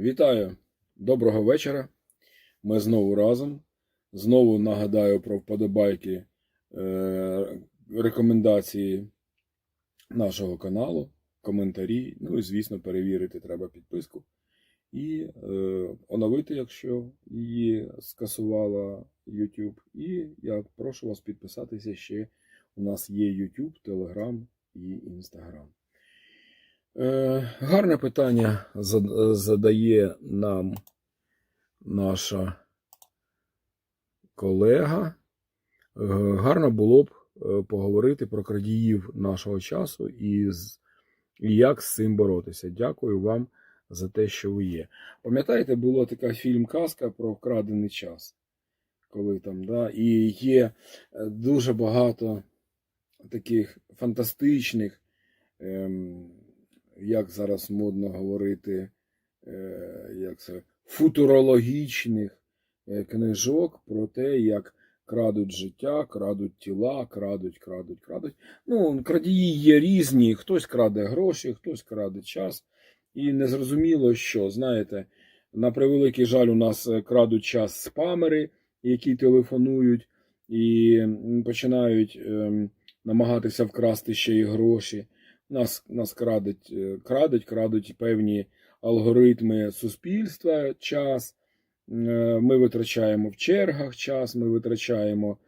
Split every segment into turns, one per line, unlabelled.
Вітаю! Доброго вечора. Ми знову разом. Знову нагадаю про вподобайки е, рекомендації нашого каналу, коментарі. Ну і, звісно, перевірити треба підписку. І е, оновити, якщо її скасувала YouTube. І я прошу вас підписатися ще. У нас є YouTube, Telegram і Instagram. Е, гарне питання задає нам наша колега. Е, гарно було б е, поговорити про крадіїв нашого часу і, як з цим боротися. Дякую вам за те, що ви є. Пам'ятаєте, була така фільм-казка про вкрадений час. Коли там, да, і є дуже багато таких фантастичних, ем, як зараз модно говорити, е, як це, футурологічних е, книжок про те, як крадуть життя, крадуть тіла, крадуть, крадуть, крадуть. Ну, крадії є різні, хтось краде гроші, хтось краде час. І незрозуміло, що, знаєте, на превеликий жаль, у нас е, крадуть час спамери, які телефонують і починають ем, намагатися вкрасти ще й гроші. Нас, нас крадуть, е, крадуть, крадуть певні алгоритми суспільства час. Е, Ми витрачаємо в чергах час, ми витрачаємо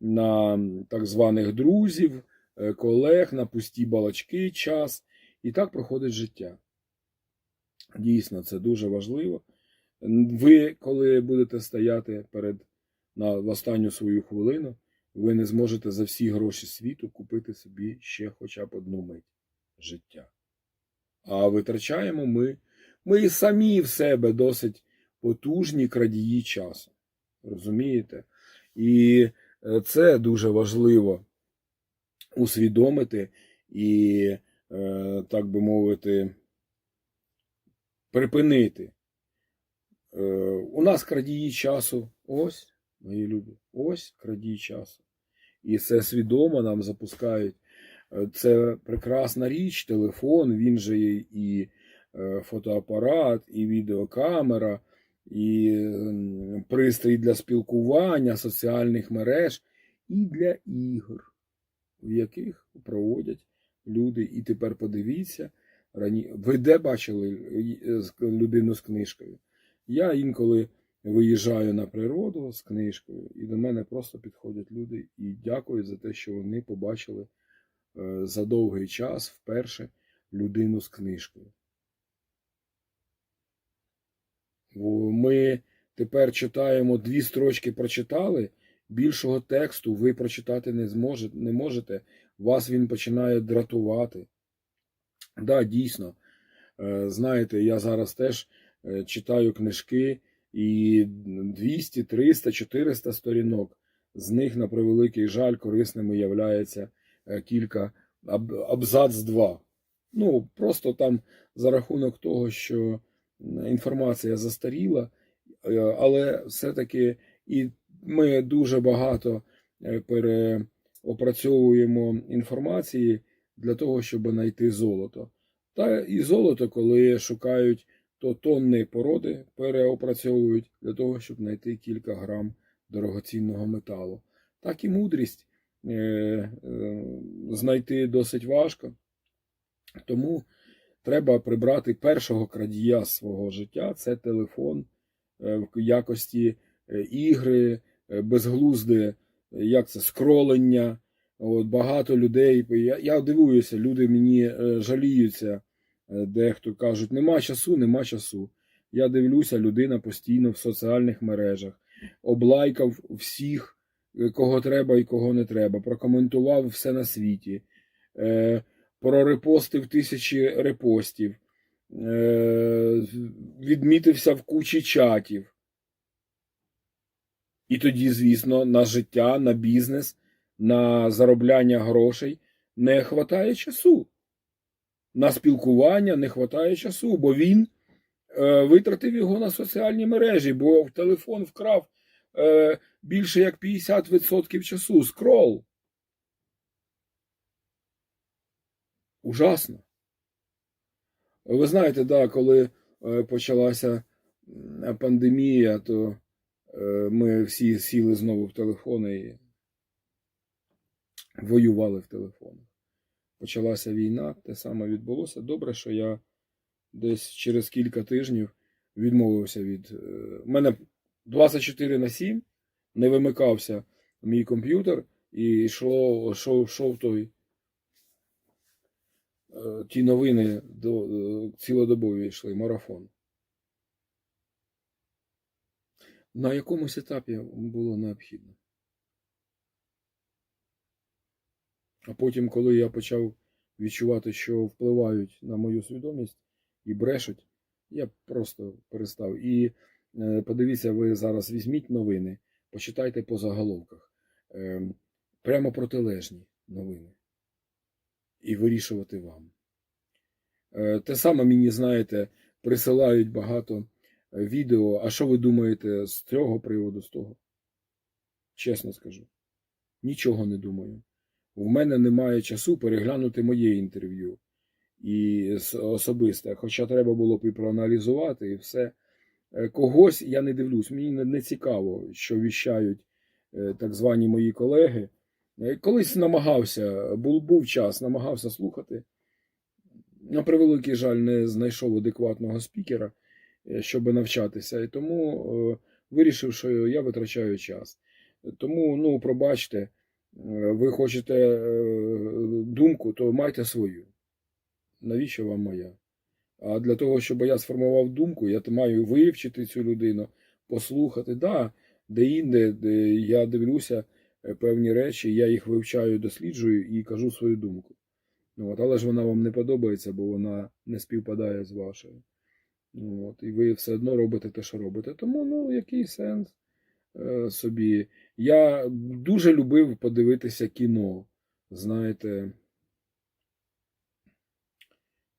на так званих друзів, е, колег, на пусті балачки час. І так проходить життя. Дійсно, це дуже важливо. Ви, коли будете стояти перед на останню свою хвилину, ви не зможете за всі гроші світу купити собі ще хоча б одну мить життя. А витрачаємо ми, ми і самі в себе досить потужні крадії часу. Розумієте? І е, це дуже важливо усвідомити і, е, так би мовити, припинити. Е, У нас крадії часу ось, мої любі, ось крадії часу. І це свідомо нам запускають. Е, Це прекрасна річ, телефон, він же є і е, фотоапарат, і відеокамера, і пристрій для спілкування, соціальних мереж, і для ігор, в яких проводять люди. І тепер подивіться, рані... ви де бачили е, людину з книжкою? Я інколи виїжджаю на природу з книжкою, і до мене просто підходять люди і дякують за те, що вони побачили за довгий час вперше людину з книжкою. Ми тепер читаємо дві строчки прочитали, більшого тексту ви прочитати не зможете, не можете, вас він починає дратувати. Да, дійсно, Е, знаєте, я зараз теж е, читаю книжки і 200, 300, 400 сторінок. З них, на превеликий жаль, корисними являється е, кілька абзац 2. Ну, просто там за рахунок того, що інформація застаріла, е, але все-таки і ми дуже багато е, переопрацьовуємо інформації для того, щоб знайти золото. Та і золото, коли шукають, то тонни породи переопрацьовують для того, щоб знайти кілька грам дорогоцінного металу. Так і мудрість е, е, знайти досить важко. Тому треба прибрати першого крадія свого життя це телефон е, в якості е, ігри, е, безглузде, е, як це, скролення. От, багато людей. Я, я дивуюся, люди мені е, жаліються. Е, Дехто кажуть, нема часу, нема часу. Я дивлюся, людина постійно в соціальних мережах, облайкав всіх, е, кого треба і кого не треба, прокоментував все на світі, е, прорепостив тисячі репостів, е, відмітився в кучі чатів. І тоді, звісно, на життя, на бізнес, на заробляння грошей не вистачає часу на спілкування не вистачає часу, бо він е, витратив його на соціальні мережі, бо телефон вкрав е, більше як 50% часу. Скрол. Ужасно. Ви знаєте, да, коли е, почалася пандемія, то е, ми всі сіли знову в телефони і воювали в телефонах. Почалася війна, те саме відбулося. Добре, що я десь через кілька тижнів відмовився від. е, У мене 24 на 7 не вимикався мій комп'ютер і йшло, йшов, йшов той. е, Ті новини до, е, цілодобові йшли, марафон. На якомусь етапі було необхідно. А потім, коли я почав відчувати, що впливають на мою свідомість і брешуть, я просто перестав. І е, подивіться, ви зараз візьміть новини, почитайте по заголовках. Е, прямо протилежні новини. І вирішувати вам. Е, те саме мені, знаєте, присилають багато е, відео. А що ви думаєте з цього приводу, з того? Чесно скажу. Нічого не думаю. В мене немає часу переглянути моє інтерв'ю і особисте, хоча треба було б і проаналізувати, і все. Е, Когось я не дивлюсь, мені не, цікаво, що віщають е, так звані мої колеги. Е, Колись намагався, був, був час, намагався слухати. На превеликий жаль, не знайшов адекватного спікера, щоб навчатися, і тому вирішив, що я витрачаю час. Тому, ну, пробачте, ви хочете думку, то майте свою. Навіщо вам моя? А для того, щоб я сформував думку, я маю вивчити цю людину, послухати. Да, де-інде, де я дивлюся е, певні речі, я їх вивчаю, досліджую і кажу свою думку. Ну, От, але ж вона вам не подобається, бо вона не співпадає з вашою. Ну, От, і ви все одно робите те, що робите. Тому, ну, який сенс е, собі. Я дуже любив подивитися кіно. Знаєте,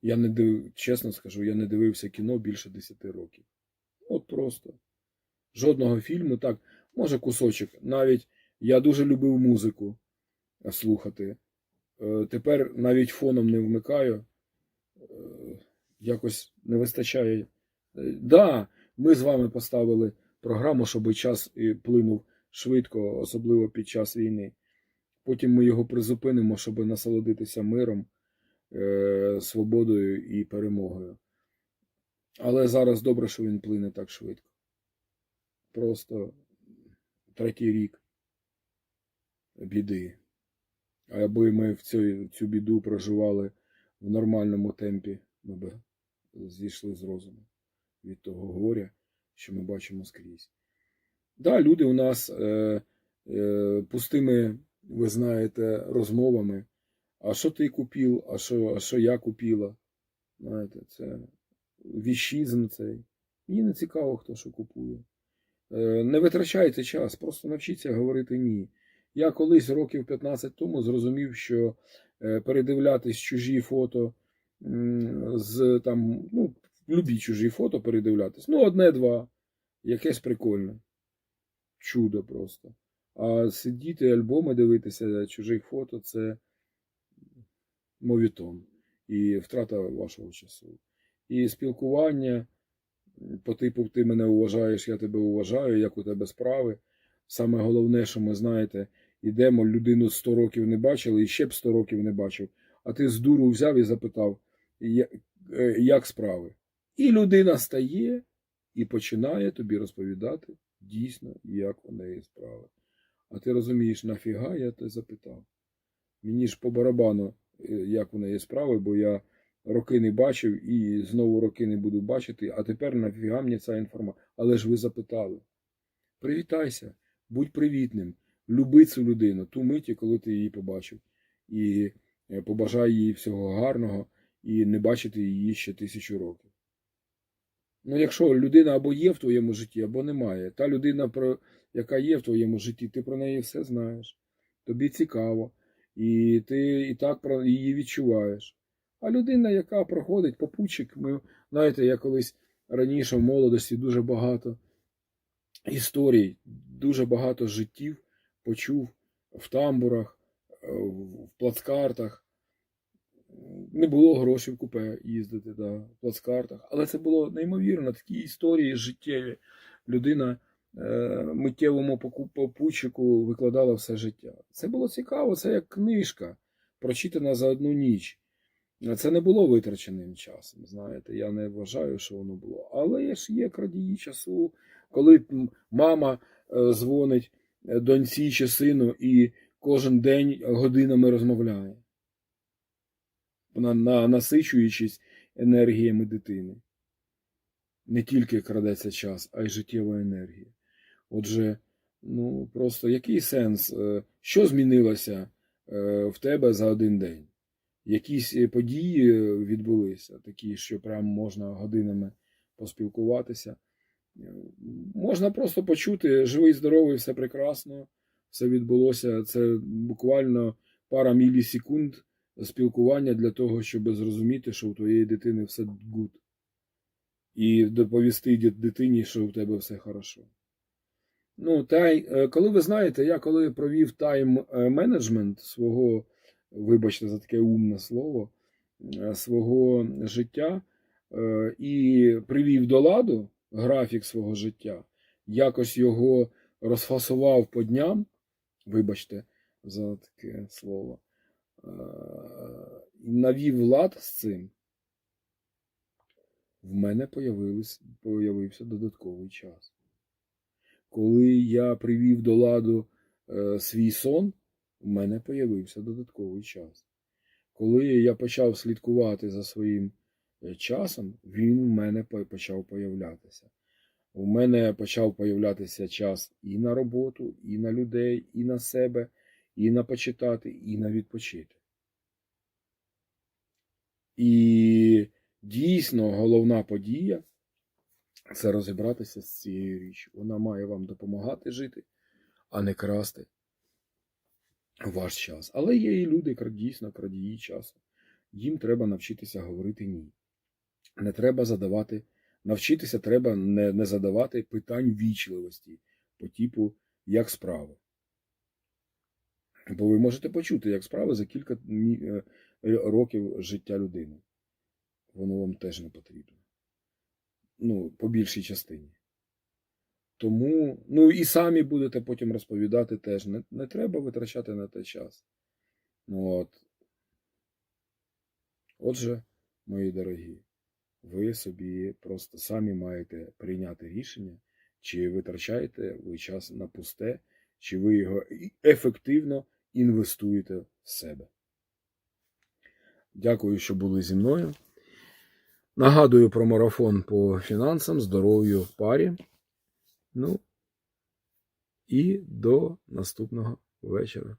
я не див... чесно скажу, я не дивився кіно більше 10 років. От просто. Жодного фільму, так, може кусочок. Навіть я дуже любив музику е, слухати. Е, Тепер навіть фоном не вмикаю. Е, Якось не вистачає. Да, ми з вами поставили програму, щоб час плинув швидко, особливо під час війни. Потім ми його призупинимо, щоб насолодитися миром, свободою і перемогою. Але зараз добре, що він плине так швидко. Просто третій рік біди. Аби ми в цю, цю біду проживали в нормальному темпі, ми б зійшли з розуму від того горя, що ми бачимо скрізь. Да, люди у нас е, е, пустими, ви знаєте, розмовами. А що ти купив, а що, а що я купила? Знаєте, це віщизм цей. Мені не цікаво, хто що купує. Е, Не витрачайте час, просто навчіться говорити ні. Я колись років 15 тому зрозумів, що е, передивлятись чужі фото з там, ну, любі чужі фото передивлятись. Ну, одне-два. Якесь прикольне. Чудо просто. А сидіти, альбоми дивитися чужих фото це мовітон і втрата вашого часу. І спілкування по типу ти мене вважаєш, я тебе вважаю, як у тебе справи. Саме головне, що ми знаєте, ідемо, людину 100 років не бачили і ще б 100 років не бачив. А ти з дуру взяв і запитав, е, як справи. І людина стає і починає тобі розповідати дійсно, як у неї справи. А ти розумієш, нафіга я те запитав? Мені ж по барабану, як у неї справи, бо я роки не бачив і знову роки не буду бачити, а тепер нафіга мені ця інформація. Але ж ви запитали. Привітайся, будь привітним, люби цю людину, ту миті, коли ти її побачив. І е, побажай їй всього гарного і не бачити її ще тисячу років. Ну, якщо людина або є в твоєму житті, або немає. Та людина, яка є в твоєму житті, ти про неї все знаєш. Тобі цікаво, і ти і так її відчуваєш. А людина, яка проходить попутчик, ми, знаєте, я колись раніше в молодості дуже багато історій, дуже багато життів почув в тамбурах, е, в плацкартах. Не було грошей в купе їздити да, в плацкартах. Але це було неймовірно. Такі історії життєві. Людина миттєвому поку- попутчику викладала все життя. Це було цікаво, це як книжка, прочитана за одну ніч. Це не було витраченим часом. Знаєте, я не вважаю, що воно було. Але ж є крадії часу, коли мама е, дзвонить е, доньці чи сину і кожен день годинами розмовляє, на, на, насичуючись енергіями дитини. Не тільки крадеться час, а й життєва енергія. Отже, ну просто який сенс? е, Що змінилося е, в тебе за один день? Якісь е, події відбулися, такі, що прям можна годинами поспілкуватися. Можна просто почути живий, здоровий, все прекрасно, все відбулося. Це буквально пара мілісекунд спілкування для того, щоб зрозуміти, що у твоєї дитини все гуд. І доповісти дитині, що у тебе все хорошо. Ну, та е, коли ви знаєте, я коли провів тайм-менеджмент свого, вибачте за таке умне слово, е, свого життя е, і привів до ладу графік свого життя, якось його розфасував по дням, вибачте за таке слово, е, навів лад з цим, в мене появився додатковий час. Коли я привів до ладу е, свій сон, в мене появився додатковий час. Коли я почав слідкувати за своїм е, часом, він в мене почав появлятися. У мене почав появлятися час і на роботу, і на людей, і на себе, і на почитати, і на відпочити. І дійсно головна подія це розібратися з цією річчю. Вона має вам допомагати жити, а не красти ваш час. Але є і люди, дійсно крадії часу. Їм треба навчитися говорити ні. Не треба задавати, навчитися треба не, не задавати питань вічливості по типу як справи. Бо ви можете почути, як справи за кілька е, років життя людини. Воно вам теж не потрібно. Ну, по більшій частині. Тому, ну і самі будете потім розповідати теж. Не, не треба витрачати на те час. Ну, от. Отже, мої дорогі, ви собі просто самі маєте прийняти рішення, чи витрачаєте ви час на пусте, чи ви його ефективно інвестуєте в себе. Дякую, що були зі мною. Нагадую про марафон по фінансам, здоров'ю парі. Ну і до наступного вечора.